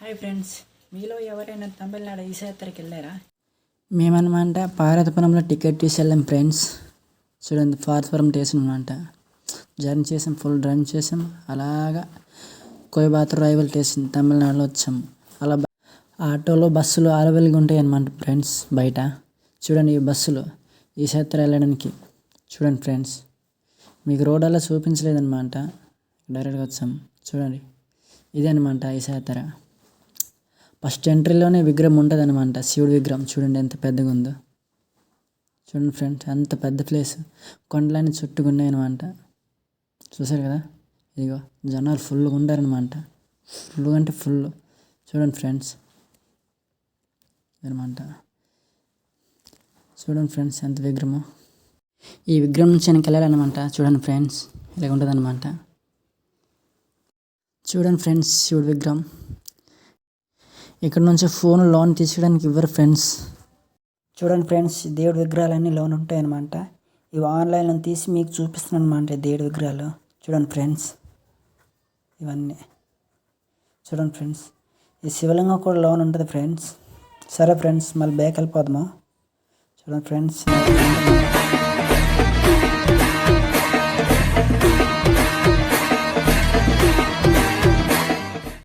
Hi friends మీలో ఎవరైనా తమిళనాడు ఈశాత్రకి వెళ్ళారా? మేమనమాట పార్వతపురంలో టికెట్ తీసి వెళ్ళాం ఫ్రెండ్స్. చూడండి పార్వతపురం స్టేషన్ అనమాట జర్నీ చేసాం ఫుల్ రన్ చేసాం. అలాగా కోయబాత్ర రైవల్ స్టేషన్ తమిళనాడులో వచ్చాం. అలా ఆటోలో బస్సులు అవైలబుల్గా ఉంటాయి అనమాట ఫ్రెండ్స్ బయట. చూడండి ఈ బస్సులు ఈ వెళ్ళడానికి. చూడండి ఫ్రెండ్స్ మీకు రోడ్ అలా చూపించలేదన్నమాట. డైరెక్ట్గా వచ్చాం. చూడండి ఇదే అనమాట ఈ ఫస్ట్ ఎంట్రీలోనే విగ్రహం ఉంటుంది అనమాట శివుడి విగ్రహం చూడండి ఎంత పెద్దగా ఉందో. చూడండి ఫ్రెండ్స్ అంత పెద్ద ప్లేస్. కొండలన్నీ చుట్టుకున్నాయి అనమాట చూసారు కదా? ఇదిగో జనాలు ఫుల్గా ఉండారనమాట ఫుల్ అంటే ఫుల్. చూడండి ఫ్రెండ్స్. అనమాట చూడండి ఫ్రెండ్స్ ఎంత విగ్రహము. ఈ విగ్రహం నుంచి వెనక్కి వెళ్ళాలన్నమాట. చూడండి ఫ్రెండ్స్ ఇలాగ ఉంటుంది అనమాట చూడండి ఫ్రెండ్స్ శివుడి విగ్రహం. ఇక్కడ నుంచి ఫోన్ లోన్ తీసుకోవడానికి ఇవ్వరు ఫ్రెండ్స్. చూడండి ఫ్రెండ్స్ దేవుడి విగ్రహాలన్నీ లోన్ ఉంటాయి అనమాట ఇవి ఆన్లైన్లో తీసి మీకు చూపిస్తున్నాను అనమాట దేవుడి విగ్రహాలు. చూడండి ఫ్రెండ్స్ ఇవన్నీ. చూడండి ఫ్రెండ్స్ ఈ శివలింగం కూడా లోన్ ఉంటుంది ఫ్రెండ్స్. సరే ఫ్రెండ్స్ మళ్ళీ బ్యాక్ వెళ్ళిపోదాము? చూడండి ఫ్రెండ్స్